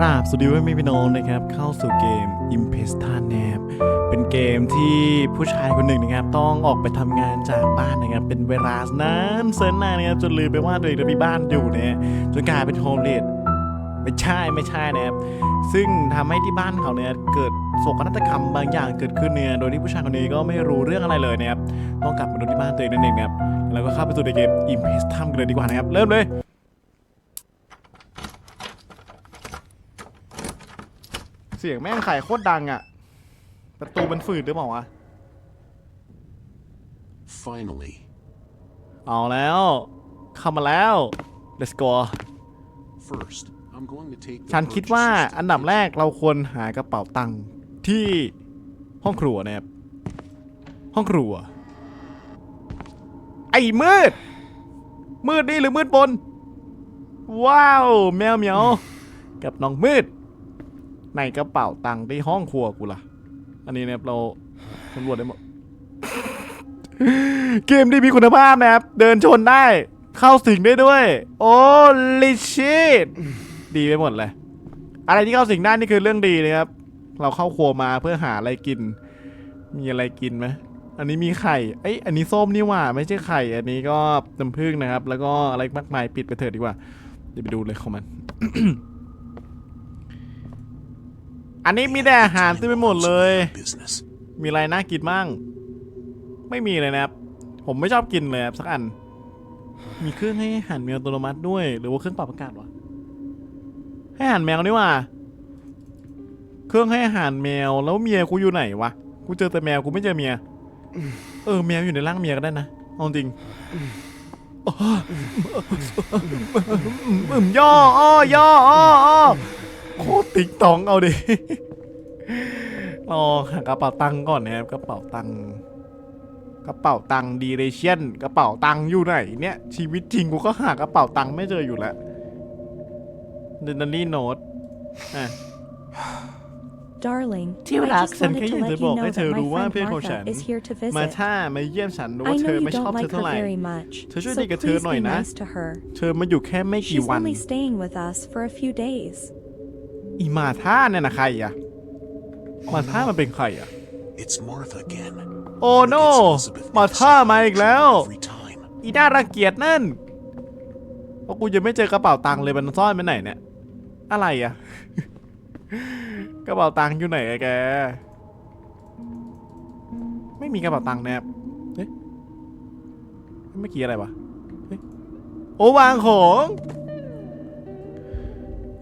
ราบสวัสดีพ่อแม่พี่น้องนะครับ เข้าสู่เกม i m p e s t a แนบเป็นเกมที่ผู้ชายคนหนึ่งนะครับ ต้องออกไปทำงานจากบ้านนะครับ เป็นเวลานานเซินนานนะครับ จนลืมไปว่าตัวเองจะมีบ้านอยู่นะจนกลายเป็นโฮมเลดไม่ใช่ไม่ใช่นะครับ ซึ่งทำให้ที่บ้านเขาเนี่ยเกิดโศกนาฏกรรมบางอย่างเกิดขึ้นเนี่ยโดยที่ผู้ชายคนนี้ก็ไม่รู้เรื่องอะไรเลยนะครับต้องกลับมาดูที่บ้านตัวเองนั่นเองนะครับแล้วก็เข้าไปสู่ในเกม i m p e s t a กันเลยดีกว่านะครับเริ่มเลย เสียงแม่งไข่โคตรดังอะประตูมันฝืดหรือเปล่าวะ Finally. เอาแล้วเข้ามาแล้ว let's go First, I'm going to take the ฉันคิดว่า purchases to อันดับ the แรกเราควรหากระเป๋าตังค์ที่ห้องครัวนะครับ ห้องครัว ไอ้มืด มืดนี่หรือมืดบน ว้าว แมวเหมียว กับน้องมืด ในกระเป๋าตังค์ที่ห้องครัวกูล่ะ อันนี้นะครับเราสำรวจได้หมด เกมที่มีคุณภาพนะครับ เดินชนได้ เข้าสิงได้ด้วย โอ้ลิชิตดีไปหมดเลย อะไรที่เข้าสิงได้นี่คือเรื่องดีเลยครับ เราเข้าครัวมาเพื่อหาอะไรกิน มีอะไรกินไหมอันนี้มีไข่ เอ้ย อันนี้ส้มนี่หว่า ไม่ใช่ไข่ อันนี้ก็น้ำผึ้งนะครับ แล้วก็อะไรมากมายปิดไปเถิดดีกว่า เดี๋ยวไปดูเลยของมัน อันนี้มีแต่อาหารเต็มไปหมดเลย business. มีอะไรน่ากินบ้างไม่มีเลยนะครับ ผมไม่ชอบกินเลยครับสักอัน มีเครื่องให้อาหารแมวอัตโนมัติด้วย หรือว่าเครื่องปรับอากาศวะให้อาหารแมวนี่ว่า เครื่องให้อาหารแมวแล้วเมียกูอยู่ไหนวะ กูเจอแต่แมวกูไม่เจอเมีย เออแมวอยู่ในร่างเมียก็ได้นะเอาจริงอืมย่ออ้อย่ออ้ออ้อ โคตรติ๊กตองเอาดิ รอหากระเป๋าตังค์ก่อนนะครับกระเป๋าตังค์กระเป๋าตังค์ดีเรเชียนกระเป๋าตังค์อยู่ไหนเนี่ยชีวิตจริงกูก็หากระเป๋าตังค์ไม่เจออยู่แล้วเดนนี่โน้ตอะ Darling, ที่ I รัก just ฉัน wanted แค่ to อยากจะ let บ you อก know ให้เธอ that my รู้ว่า friend เพื่อนของฉัน Martha is here to มา visit. ถ้ามาเยี่ยมฉันรู้ I ว่าเธ know อ you ไม่ชอบ don't เธอ like เท่า her ไหร่ very much, เธอช่วย so ดีกับเธอ please หน่อย be นะ nice to her. เธอมาอยู่แค่ไม่กี่ She's วัน only staying with us for a few days. อีมาท่าเนี่ยนะใครอะมาท่ามันเป็นใครอะ It's Martha again. โอ้โน It's Elizabeth มาท่ามาอีกแล้ว every time. อีน่ารังเกียจนั่นเพราะกูยังไม่เจอกระเป๋าตังค์เลยมันซ่อนไปไหนเนี่ย อะไรอะ กระเป๋าตังค์อยู่ไหนอะแก ไม่มีกระเป๋าตังค์นะครับเอ๊ะเมื่อกี้อะไรวะเอ๊ะโอ้วางของ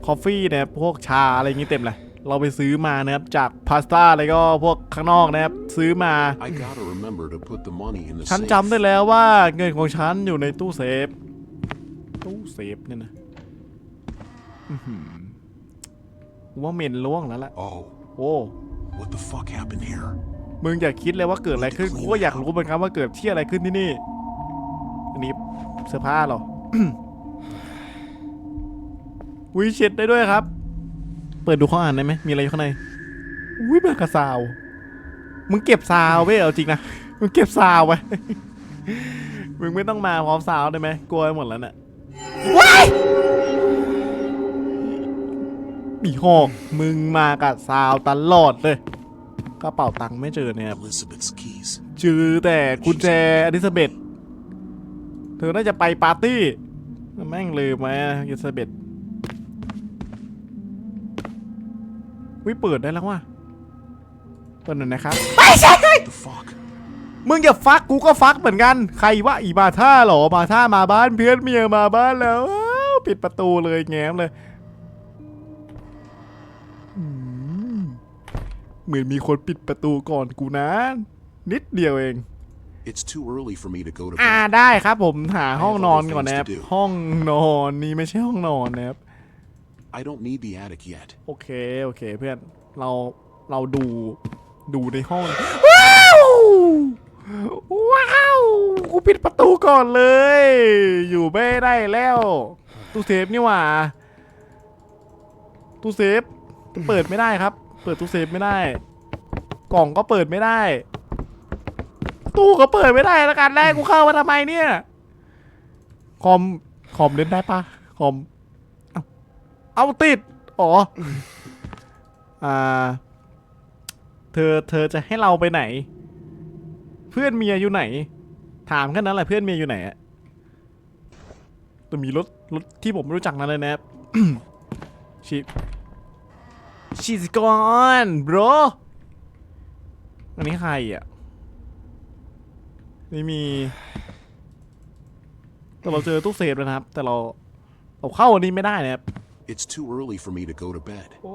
คอฟฟี่นะครับพวกชาอะไรอย่างงี้เต็มเลยเราไปซื้อมานะครับจากพาสต้าอะไรก็พวกข้างนอกนะครับซื้อมา I gotta remember to put the money in the ฉัน safe. จำได้แล้วว่าเงินของฉันอยู่ในตู้เซฟ ตู้เซฟเนี่ยนะอื้อหือว่าเหม็นล่วงแล้วล่ะ Oh, โอ้ what the fuck happened here? มึงอย่าคิดเลยว่าเกิดอะไรขึ้นกูก็อยากรู้เหมือนกันว่าเกิดที่อะไรขึ้นที่นี่ อันนี้เสื้อผ้าเหรอ วิเช็ดได้ด้วยครับ เปิดดูข้ออ่านได้ไหมมีอะไรอยู่ข้างในอุ้ยมากระซาว มึงเก็บซาวไว้เอาจริงนะ มึงเก็บซาวไว้ มึงไม่ต้องมาพร้อมซาวได้ไหมกลัวไปหมดแล้วเนี่ยว้ายมีหอกมึงมากับซาวตลอดเลยกระเป๋าตังค์ไม่เจอเนี่ยครับ Elizabeth's keys. เจอแต่กุญแจอลิซาเบธเธอน่าจะไปปาร์ตี้แม่งลืมไหมอลิซาเบธ วิเปิดได้แล้วว่ะเปิดหน่อยนะครับ What the fuck? มึงอย่าฟักกูก็ฟักเหมือนกัน ใครวะอีมาท่าเหรอมาท่ามาบ้านเพื่อนเมียมาบ้านแล้วอ้าวปิดประตูเลยแง้มเลยอืมเหมือนมีคนปิดประตูก่อนกูนะ นิดเดียวเอง It's too early for me to go to อ่า bed. ได้ครับผมหาห้องนอนก่อน I have นะครับ other things to do ห้องนอนนี่ไม่ใช่ห้องนอนนะครับ I don't need the attic yet. โอเค โอเคเพื่อน เรา เราดู ดูในห้อง ว้าว ว้าว กูปิดประตูก่อนเลย อยู่ไม่ได้แล้ว ตู้เซฟนี่หว่า ตู้เซฟ เปิดไม่ได้ครับ เปิดตู้เซฟไม่ได้ กล่องก็เปิดไม่ได้ ตู้ก็เปิดไม่ได้แล้วกันแรกกูเข้ามาทำไมเนี่ย คอม คอมเล่นได้ปะคอม เอาติด อ๋อ อ่า เธอ เธอจะให้เราไปไหน เพื่อนเมียอยู่ไหน ถามแค่นั้นแหละเพื่อนเมียอยู่ไหนอะแต่มีรถ รถที่ผมไม่รู้จักนั่นเลยนะครับชิชีสกอนบรอันนี้ใครอะ นี่มี แต่เราเจอตู้เซฟแล้วนะครับ แต่เราเราเข้าอันนี้ไม่ได้นะครับ It's too early for me to go to bed. โอ้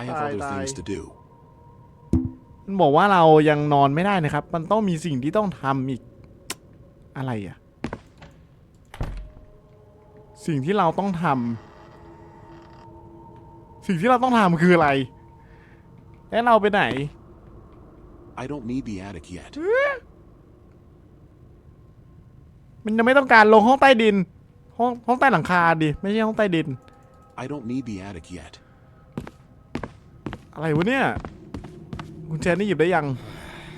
I have other things to do. มันบอกว่าเรายังนอนไม่ได้นะครับ มันต้องมีสิ่งที่ต้องทำอีก อะไรอะสิ่งที่เราต้องทำสิ่งที่เราต้องทำคืออะไรแล้วเราไปไหน I don't need the attic yet. มันยังไม่ต้องการลงห้องใต้ดิน ห้องห้องใต้หลังคาดิ ไม่ใช่ห้องใต้ดิน I don't need the attic yet. อะไรวะเนี่ยกุญแจนี่หยิบได้ยัง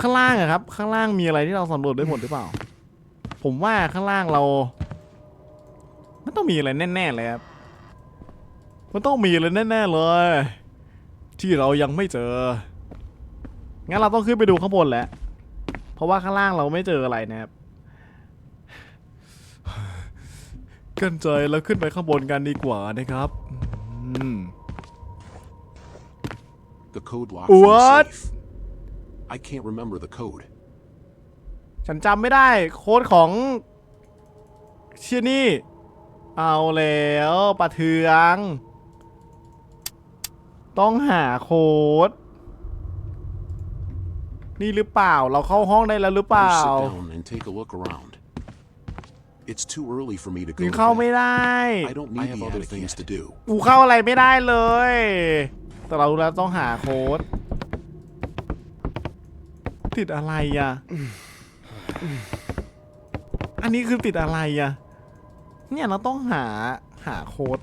ข้างล่างอะครับ ข้างล่างมีอะไรที่เราสำรวจได้หมดหรือเปล่า ผมว่าข้างล่างเรามันต้องมีอะไรแน่ๆเลยครับมันต้องมีอะไรแน่ๆเลย ที่เรายังไม่เจองั้นเราต้องขึ้นไปดูข้างบนแหละเพราะว่าข้างล่างเราไม่เจออะไรนะครับ กันใจแล้วขึ้นไปข้างบนกันดีกว่านะครับอืม The code lock for the What? safe. I can't remember the code. ฉันจำไม่ได้โค้ดของเชี่ยนี่ เอาแล้วปะเทือง ต้องหาโค้ด นี่หรือเปล่าเราเข้าห้องได้แล้วหรือเปล่า Better sit down and take a look around. It's too early for me to ยั go ง to เข้าไม่ bed. ได้ I don't need the other things to do. กูเข้าอะไรไม่ได้เลย แต่เรารู้แล้วต้องหาโค้ด ติดอะไรอะ อันนี้คือติดอะไรอะ เนี่ยเราต้องหาหาโค้ด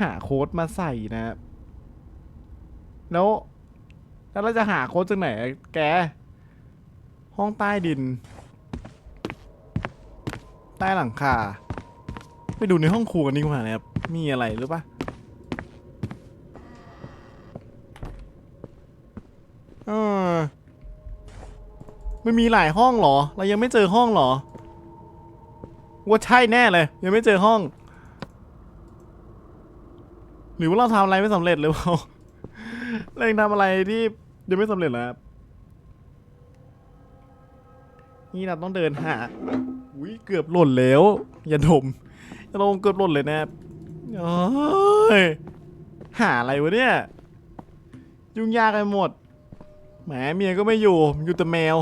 หาโค้ดมาใส่นะแล้วแล้วเราจะหาโค้ดจากไหนอะแก ห้องใต้ดิน ใต้หลังคา ไปดูในห้องครัวกันดีกว่านะครับ มีอะไรหรือปะเออมันมีหลายห้องหรอ เรายังไม่เจอห้องหรอ ว่าใช่แน่เลย ยังไม่เจอห้อง หรือว่าเราทำอะไรไม่สำเร็จหรือเปล่าเรายังทำอะไรที่ยังไม่สำเร็จเหร นี่เราต้องเดินหาอุ้ยเกือบหล่นแล้วอย่าดมอย่าลงเกือบหล่นเลยนะโอ้ยหาอะไรวะเนี่ย ยุ่งยากไปหมดแหมเมียก็ไม่อยู่อยู่แต่แมว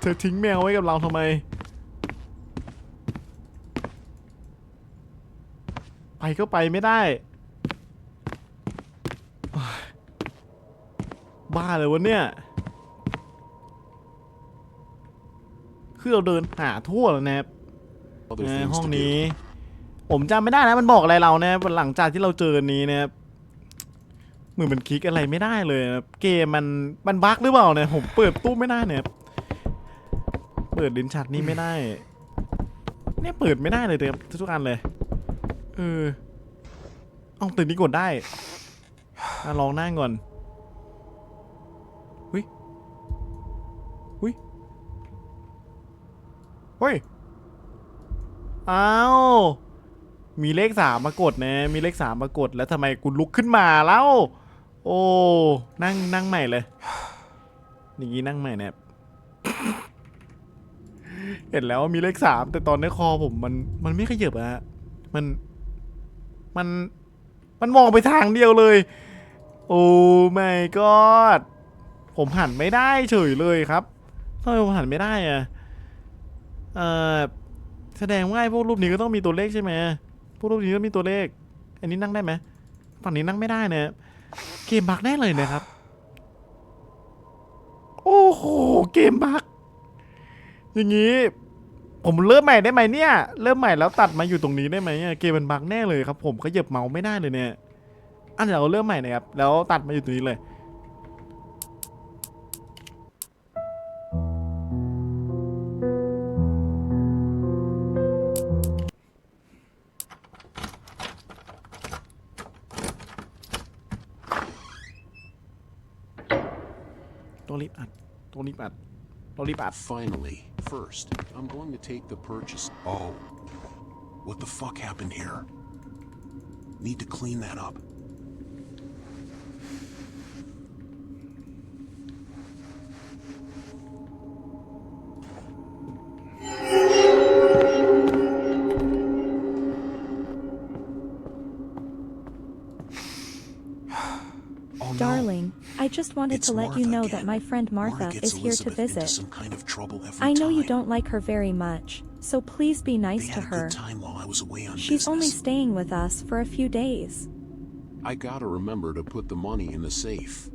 เธอทิ้งแมวไว้กับเราทำไม ไปก็ไปไม่ได้โอ๊ย บ้าเลยวะเนี่ย คือเราเดินหาทั่วแล้วนะครับ Other เออ things ห้อง to นี้ do. ผมจำไม่ได้นะมันบอกอะไรเรานะหลังจากที่เราเจออันนี้นะครับเหมือนมันคลิกอะไรไม่ได้เลยนะครับเกมมันมันบั๊กหรือเปล่าเนี่ยผมเปิดตู้ไม่ได้เนี่ยเปิดดินชัดนี่ไม่ได้เนี่ยเปิดไม่ได้เลยเต็มทุกอันเลยเออเอาตื่นนี้กดได้อะลองนั่งก่อน เฮ้ย อ้าว มีเลขสามมากดนะ มีเลขสามมากดแล้วทำไมกูลุกขึ้นมาแล้ว โอ้ นั่งนั่งใหม่เลย อย่างนี้นั่งใหม่เนี่ยเห็นแล้วว่ามีเลขสามแต่ตอนในคอผมมันมันไม่ขยับอะฮะมันมันมันมองไปทางเดียวเลย โอ้ไม่กอดผมหันไม่ได้เฉยเลยครับทำไมผมหันไม่ได้อะ เอ่อแสดงว่าไอ้พวกรูปนี้ก็ต้องมีตัวเลขใช่ไหมพวกรูปนี้ก็มีตัวเลข อันนี้นั่งได้ไหมฝั่งนี้นั่งไม่ได้นี่ยเกมบักแน่เลยนะครับ โอ้โหเกมบักอย่างนี้ ผมเริ่มใหม่ได้ไหมเนี่ย เริ่มใหม่แล้วตัดมาอยู่ตรงนี้ได้ไหมเนี่ยเกมมันบักแน่เลยครับ ผมขยับเมาส์ไม่ได้เลยเนี่ยอันเดี๋ยวเราเริ่มใหม่นะครับแล้วตัดมาอยู่ตรงนี้เลย รีบอัดต้องรีบอัดต้องรีบอัด Finally, first, I'm going to take the purchase. Oh. What the fuck happened here? Need to clean that up. Just wanted It's to let you know again. that my friend Martha Martha is here to Elizabeth visit. some kind of I know you don't like her very much, so please be nice to her. good time while I was away on She's only staying with us for a few days. I gotta remember to put the money in the safe.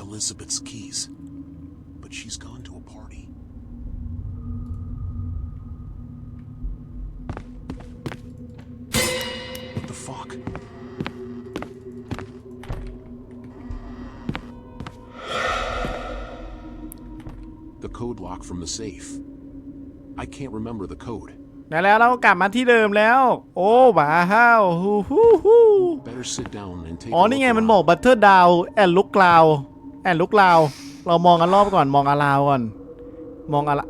Elizabeth's keys. Code lock from the safe. I can't remember the code. แล้วแล้วเรากลับมาที่เดิมแล้ว โอ้บ้าฮ้าวฮู้ฮู้ฮู้ Better sit down and take อ๋อ a นี่ look ไง มัน around. บอกบัตเทอร์ดาวแอนลุกกลาวแอนลุกกลาวเรามองกันรอบก่อนมองอาลาวก่อน มองอะไร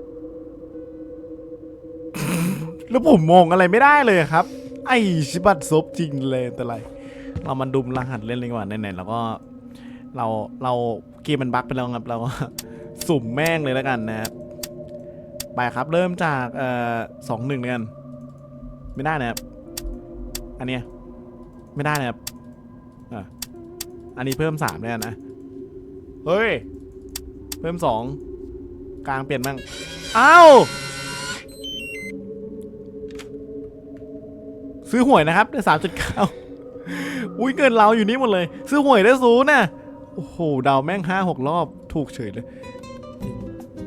แล้วผมมองอะไรไม่ได้เลยครับ ไอชิบัตซบจริงเลยแต่ไร เรามันดุมรหัสเล่นเลยดีกว่าไหนๆแล้วก็ เราเราเกมมันบั๊กไปแล้วครับเราก็ สุ่มแม่งเลยแล้วกันนะครับไปครับเริ่มจากเอ่อสองหนึ่งเลยกัน ไม่ได้นะครับอันเนี้ยไม่ได้นะครับอะอันนี้เพิ่มสามเลยนะเฮ้ย เพิ่มสองกลางเปลี่ยนบ้างอ้าวซื้อหวยนะครับได้สามจุดเก้าอุ้ยเกินเราอยู่นี่หมดเลย ซื้อหวยได้ศูนย์นะโอ้โหเดาวแม่งห้าหกรอบถูกเฉยเลย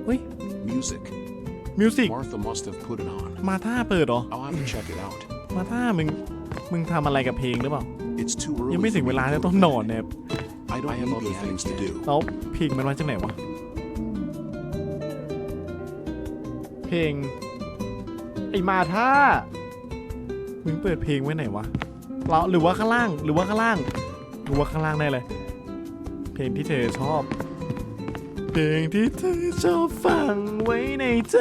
ฮ้ย Music. มิวสิก Martha must have put it on. มาท่าเปิดเหรอ I'll have to check it out. มาท่ามึง มึงทำอะไรกับเพลงหรือเปล่า It's too early. ยังไม่ถึง for เว me ลา to จะ go ต้อง to น bed. อนเนี่ย I don't have other things to do. แล้วเพลงมันมาจากไหนวะ เพลง ไอมาท่า มึงเปิดเพลงไว้ไหนวะเราหรือว่าข้างล่าง หรือว่าข้างล่าง หรือว่าข้างล่างได้เลย เพลงที่เธอชอบเพ ลงที่เธอชอบฟังไว้ในใจ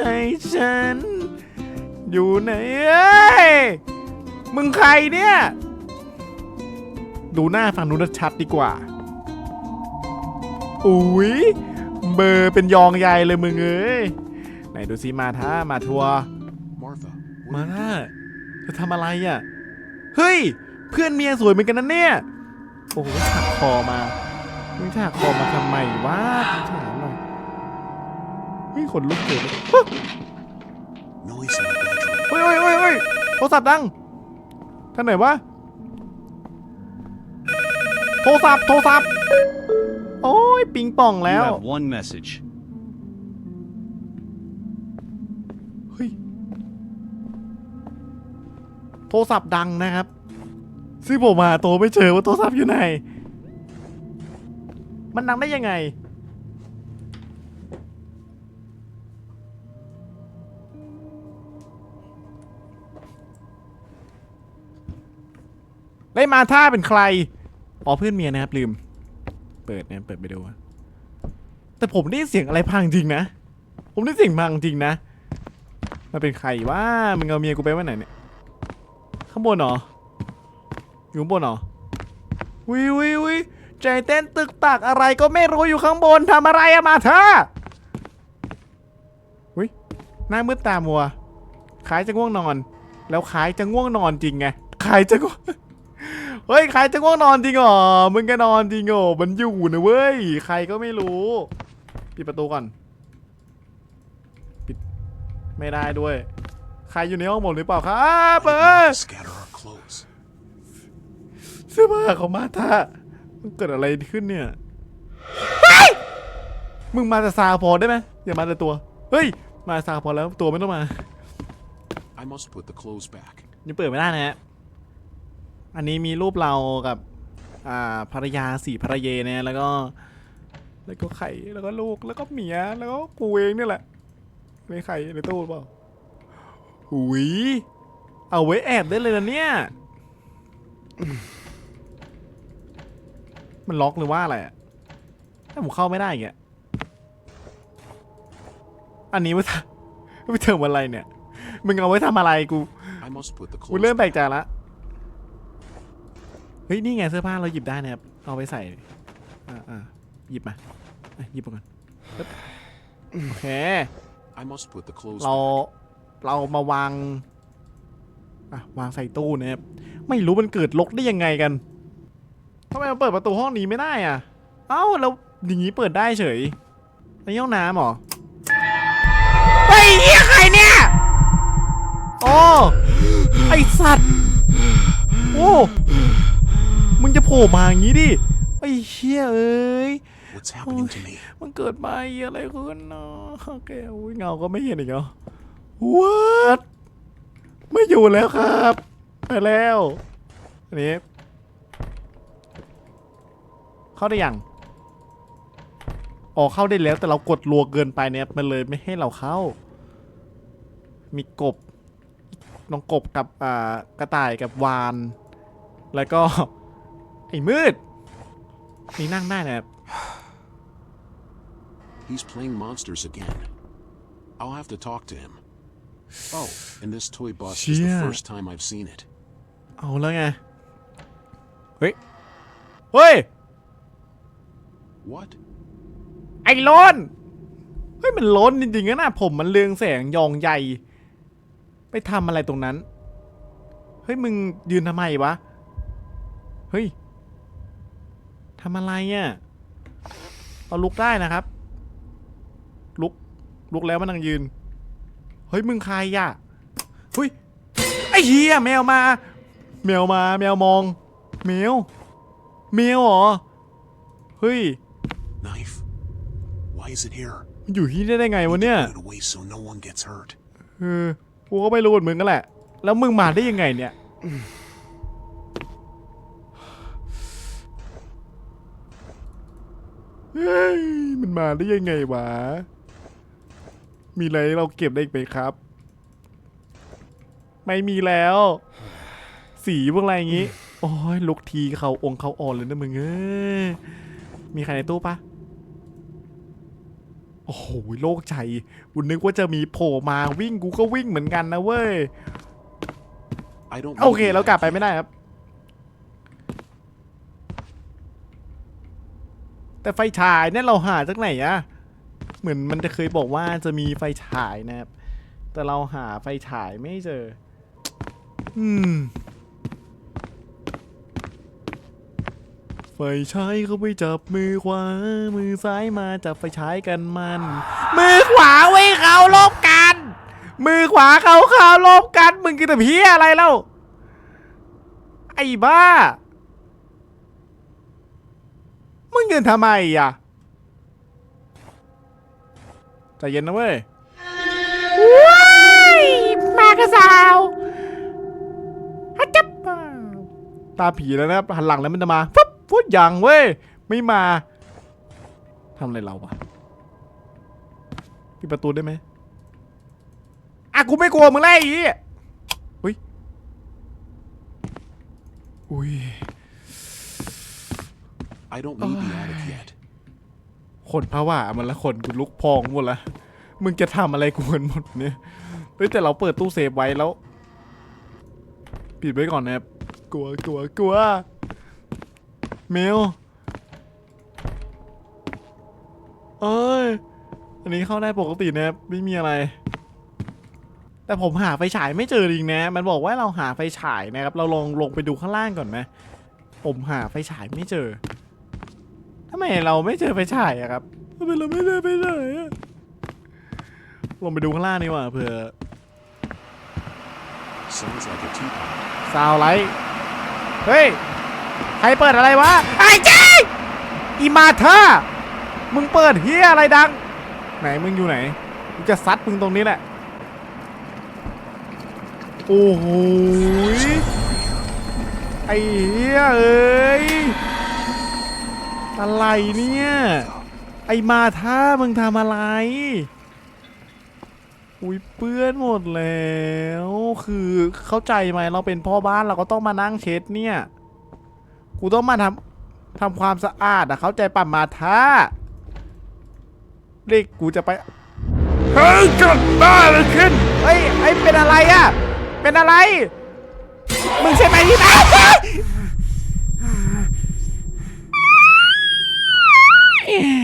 ฉัน อยู่ไหนเอ้ยมึงใครเนี่ย ดูหน้าฟังดูนชัดดีกว่า อุ้ยเบอร์เป็นยองใหญ่เลยมึงเอ้ย ไหนดูซิมาท่ามาทัวร์ Martha, มา where ท่าเธอทำอะไรอะ เฮ้ย เพื่อนเมียสวยเหมือนกันนะเนี่ย โอ้โหถักคอมา มึงถักคอมาทำไมวะถามหน่อย เฮ้ยขนลุกเกิด noise in the bedroom. เฮ้ยเฮ้ยเฮ้ยเฮ้ยโทรศัพท์ดังท่านไหนวะโทรศัพท์โทรศัพท์โอ้ยปิงป่อง You แล้ว have one message. เฮ้ยโทรศัพท์ดังนะครับซึ่งผมมาโตไม่เจอว่าโทรศัพท์อยู่ไหน มันดังได้ยังไง ได้มาท่าเป็นใครอ๋อเพื่อนเมียนะครับลืม เปิดเนี่ยเปิดไปดูแต่ผมได้เสียงอะไรพังจริงนะ ผมได้เสียงพังจริงนะมันเป็นใครวะมึงเอาเมียกูไปไว้ไหนเนี่ยข้างบนเหรออยู่ข้างบนเหรอวิววิววิใจเต้นตึกตักอะไรก็ไม่รู้อยู่ข้างบนทำอะไรอะมาเธอวิหน้ามืดตามัวคล้ายจะง่วงนอน แล้วคล้ายจะง่วงนอนจริงไงคล้ายจะง่วง เฮ้ยใครจะง่วงนอนจริงเหรอมึงก็นอนจริงเหรอมันอยู่นะเว้ยใครก็ไม่รู้ ปิดประตูก่อนปิดไม่ได้ด้วย ใครอยู่ในห้องผมหรือเปล่าครับเออ Scatter our clothes. เสื้อผ้าของมาท่ามันเกิดอะไรขึ้นเนี่ยเฮ้ยมึงมาแต่ซาพอได้ไหมอย่ามาแต่ตัว เฮ้ย มาซาพอแล้วตัวไม่ต้องมา I must put the clothes back. ยังเปิดไม่ได้นะฮะ อันนี้มีรูปเรากับ อ่าภรรยาสี่ภรรเยเนี่ยแล้วก็ แล้วก็ไข่แล้วก็ลูกแล้วก็เมียแล้วก็กูเองนี่แหละในไข่ในตู้หรือเปล่าหุยเอาไว้แอบได้เลยนะเนี่ย มันล็อกหรือว่าอะไรอะถ้าผมเข้าไม่ได้อีกอะอันนี้ไว้ทำไว้เติมอะไรเนี่ย มึงเอาไว้ทำอะไรกู I must put the กู clothes เริ่มแปล back. กใจละ เฮ้ยนี่ไงเสื้อผ้าเราหยิบได้นะครับเอาไปใส่อ่าอ่าหยิบมาอะหยิบมาก่อนปึ๊บโอเค I must put the clothes เรา back. เรามาวางอะวางใส่ตู้นะครับไม่รู้มันเกิดลกได้ยังไงกันทำไมมันเปิดประตูห้องนี้ไม่ได้อะ เอ้าแล้วอย่างนี้เปิดได้เฉยในห้องน้ำเหรอไอ้เหี้ยใครเนี่ยโอ้ไอสัตว์โอ้ มึงจะโผล่มาอย่างนี้ดิ ไอ้เชี่ยเอ้ย What's happening to me? มันเกิดมาเหี้ยอะไรขึ้นเนาะโอเคอุ้ยเงาก็ไม่เห็นอีกเหรอ What ไม่อยู่แล้วครับ ไปแล้ว อันนี้ เข้าได้ยังอ๋อเข้าได้แล้วแต่เรากดรัวเกินไปเนี่ยมันเลยไม่ให้เราเข้า มีกบ น้องกบกับอ่ากระต่ายกับวาน แล้วก็ ไอ้มืด นี่นั่งได้นะครับ He's playing monsters again. I'll have to talk to him. Oh, and this toy bus is the Shit. first time I've seen it. เอาแล้วไง เฮ้ย เฮ้ย What? ไอ้ล้นเฮ้ย มันล้นจริงๆนะผมมันเรืองแสงยองใหญ่ ไปทำอะไรตรงนั้น เฮ้ย มึงยืนทำไมวะ เฮ้ย ทำอะไรอะเราลุกได้นะครับ ลุก ลุกแล้วมันนั่งยืน เฮ้ยมึงใครอะเฮ้ยไอ้เหี้ยแมวมา แมวมา แมวมองแมวแมวเหรอเฮ้ย Knife? Why is it here? มันอยู่ที่นี่ได้ไงวะเนี่ย Put it away so no one gets hurt. เออกูก็ไม่รู้เหมือนมึงกันแหละ แล้วมึงมาได้ยังไงเนี่ย เฮ้ยมันมาได้ยังไงวะ มีอะไรให้เราเก็บได้อีกไหมครับ ไม่มีแล้ว สีพวกอะไรอย่างงี้ โอ้ยลุกทีเขาองค์เขาอ่อนเลยนะมึงเอ้ยมีใครในตู้ปะโอ้โหโล่งใจกูนึกว่าจะมีโผล่มาวิ่งกูก็วิ่งเหมือนกันนะเว้ย I don't โอ need เค the เรากลับ knife ไป yet. ไม่ได้ครับ แต่ไฟฉายเนี่ยเราหาจากไหนอะเหมือนมันจะเคยบอกว่าจะมีไฟฉายนะครับ แต่เราหาไฟฉายไม่เจอ อืม ไฟฉายเขาไปจับมือขวา มือซ้ายมาจับไฟฉายกันมัน มือขวาไว้เขาลบกัน มือขวาเขาเขาลบกัน มึงกินแต่เพี้ยอะไรเล่า ไอ้บ้า มึง ยืนทำไมอะใจเย็นนะเว้ยว้ายมากระสาวฮัจจับตาผีแล้วนะครับหันหลังแล้วมันจะมาฟุ๊บฟุ๊บยังเว้ย ไม่มาทำอะไรเราวะปิดประตูได้ไหมอะกูไม่กลัวมึงแล้วไอ้อีอุ้ยอุ้ย I don't need the attic yet. ขนผวามันละขนกูลุกพองหมดละ มึงจะทำอะไรกูกันหมดเนี่ยเฮ้ยแต่เราเปิดตู้เซฟไว้แล้ว ปิดไว้ก่อนนะครับ กลัวกลัวกลัวเมลเอ้ย อันนี้เข้าได้ปกตินะครับไม่มีอะไร แต่ผมหาไฟฉายไม่เจอจริงนะ มันบอกว่าเราหาไฟฉายนะครับ เราลองลงไปดูข้างล่างก่อนไหมผมหาไฟฉายไม่เจอ ทำไมเราไม่เจอไฟฉายอะครับทำไมเราไม่เจอไฟฉายอะลงไปดูข้างล่างดีกว่าเผื่อ Sounds like a teapot. ซาวไลท์เฮ้ย ใครเปิดอะไรวะ ไอ้เจ๊อีมาเธอมึงเปิดเฮียอะไรดัง ไหนมึงอยู่ไหนกูจะซัดมึงตรงนี้แหละ โอ้โหยไอ้เฮียเอ้ย อะไรเนี่ย ไอมาท่ามึงทำอะไร อุ้ยเปื้อนหมดแล้ว คือเข้าใจไหมเราเป็นพ่อบ้านเราก็ต้องมานั่งเช็ดเนี่ย กูต้องมาทำทำความสะอาดอะเข้าใจป่ะมาท่าเรียกกูจะไป เฮ้ยเกิดบ้าเลยขึ้นเฮ้ยไอ้เป็นอะไรอะเป็นอะไร มึงใช่ไหมที่บ้า Bye.